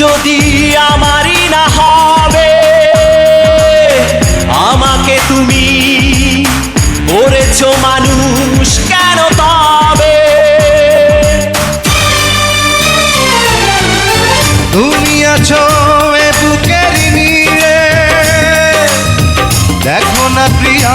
যদি আমারই না হবে, আমাকে তুমি করেছ মানুষ কেন তবে তুমি আছো এ বুকের নীড়ে, দেখো না প্রিয়া